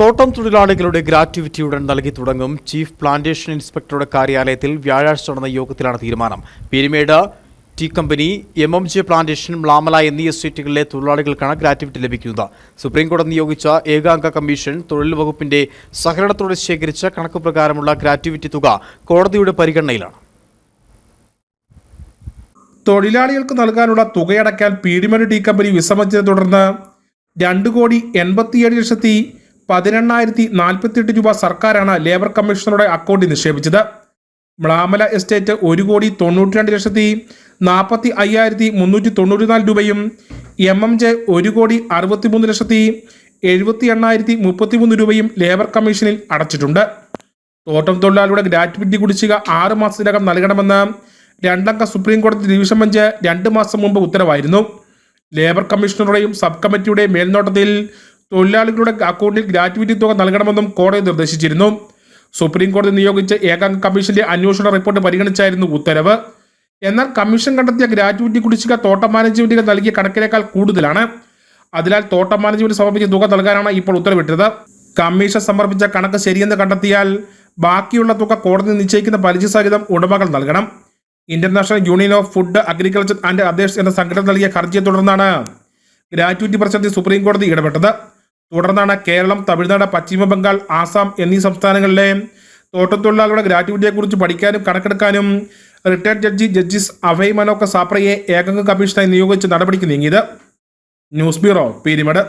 തോട്ടം തൊഴിലാളികളുടെ ഗ്രാറ്റുവിറ്റി ഉടൻ നൽകി തുടങ്ങും. ചീഫ് പ്ലാന്റേഷൻ ഇൻസ്പെക്ടറുടെ കാര്യാലയത്തിൽ വ്യാഴാഴ്ച നടന്ന യോഗത്തിലാണ് തീരുമാനം. Peermade tea company M M J plantation Mlamala എന്നീ എസ്റ്റേറ്റുകളിലെ തൊഴിലാളികൾക്കാണ് ഗ്രാറ്റുവിറ്റി ലഭിക്കുന്നത്. സുപ്രീംകോടതി നിയോഗിച്ച ഏകാംഗ കമ്മീഷൻ തൊഴിൽ വകുപ്പിന്റെ സഹകരണത്തോടെ ശേഖരിച്ച കണക്ക് പ്രകാരമുള്ള ഗ്രാറ്റുവിറ്റി തുക കോടതിയുടെ പരിഗണനയിലാണ്. തൊഴിലാളികൾക്ക് നൽകാനുള്ള തുകയടക്കാൻ പീഡിമന് ടീ കമ്പനി വിസമ്മതിച്ചതിനെ തുടർന്ന് രണ്ട് കോടി എൺപത്തിയേഴ് ലക്ഷത്തി പതിനെണ്ണായിരത്തി നാൽപ്പത്തിയെട്ട് രൂപ സർക്കാരാണ് ലേബർ കമ്മീഷണറുടെ അക്കൗണ്ടിൽ നിക്ഷേപിച്ചത്. മ്ലാമല എസ്റ്റേറ്റ് ഒരു കോടി തൊണ്ണൂറ്റി രണ്ട് ലക്ഷത്തി നാൽപ്പത്തി അയ്യായിരത്തി മുന്നൂറ്റി തൊണ്ണൂറ്റിനാല് രൂപയും എം എം ജെ ഒരു കോടി അറുപത്തിമൂന്ന് ലക്ഷത്തി എഴുപത്തി എണ്ണായിരത്തി മുപ്പത്തിമൂന്ന് രൂപയും ലേബർ കമ്മീഷനിൽ അടച്ചിട്ടുണ്ട്. തോട്ടം തൊഴിലാളിയുടെ ഗ്രാറ്റുവിറ്റി കുടിശ്ശിക ആറ് മാസത്തിനകം നൽകണമെന്ന് രണ്ടംഗ സുപ്രീം കോടതി ഡിവിഷൻ ബെഞ്ച് രണ്ട് മാസം മുമ്പ് ഉത്തരവായിരുന്നു. ലേബർ കമ്മീഷണറുടെയും സബ് കമ്മിറ്റിയുടെയും മേൽനോട്ടത്തിൽ തൊഴിലാളികളുടെ അക്കൗണ്ടിൽ ഗ്രാറ്റുവിറ്റി തുക നൽകണമെന്നും കോടതി നിർദ്ദേശിച്ചിരുന്നു. സുപ്രീം കോടതി നിയോഗിച്ച ഏകാംഗ കമ്മീഷന്റെ അന്വേഷണ റിപ്പോർട്ട് പരിഗണിച്ചായിരുന്നു ഉത്തരവ്. എന്നാൽ കമ്മീഷൻ കണ്ടെത്തിയ ഗ്രാറ്റുവിറ്റി കുടിശ്ശിക തോട്ടം മാനേജ്മെന്റുകൾ നൽകിയ കണക്കിനേക്കാൾ കൂടുതലാണ്. അതിനാൽ തോട്ടം മാനേജ്മെന്റ് സമർപ്പിച്ച തുക നൽകാനാണ് ഇപ്പോൾ ഉത്തരവിട്ടത്. കമ്മീഷൻ സമർപ്പിച്ച കണക്ക് ശരിയെന്ന് കണ്ടെത്തിയാൽ ബാക്കിയുള്ള തുക കോടതി നിശ്ചയിക്കുന്ന പലിശ സഹിതം ഉടമകൾ നൽകണം. International union of food agriculture and others എന്ന സംഘടന നൽകിയ ഹർജിയെ തുടർന്നാണ് ഗ്രാറ്റുവിറ്റി പ്രശ്നത്തിൽ സുപ്രീം കോടതി ഇടപെട്ടത്. തുടർന്നാണ് കേരളം തമിഴ്നാട് പശ്ചിമ ബംഗാൾ ആസാം എന്നീ സംസ്ഥാനങ്ങളിലെ തോട്ടത്തൊഴിലാളികളുടെ ഗ്രാറ്റുവിറ്റിയെക്കുറിച്ച് പഠിക്കാനും കണക്കെടുക്കാനും retired judge judges Abhay Manohar സാപ്രയെ ഏകംഗ കമ്മീഷനായി നിയോഗിച്ച് നടപടിക്ക് നീങ്ങിയത്. News bureau Peermade.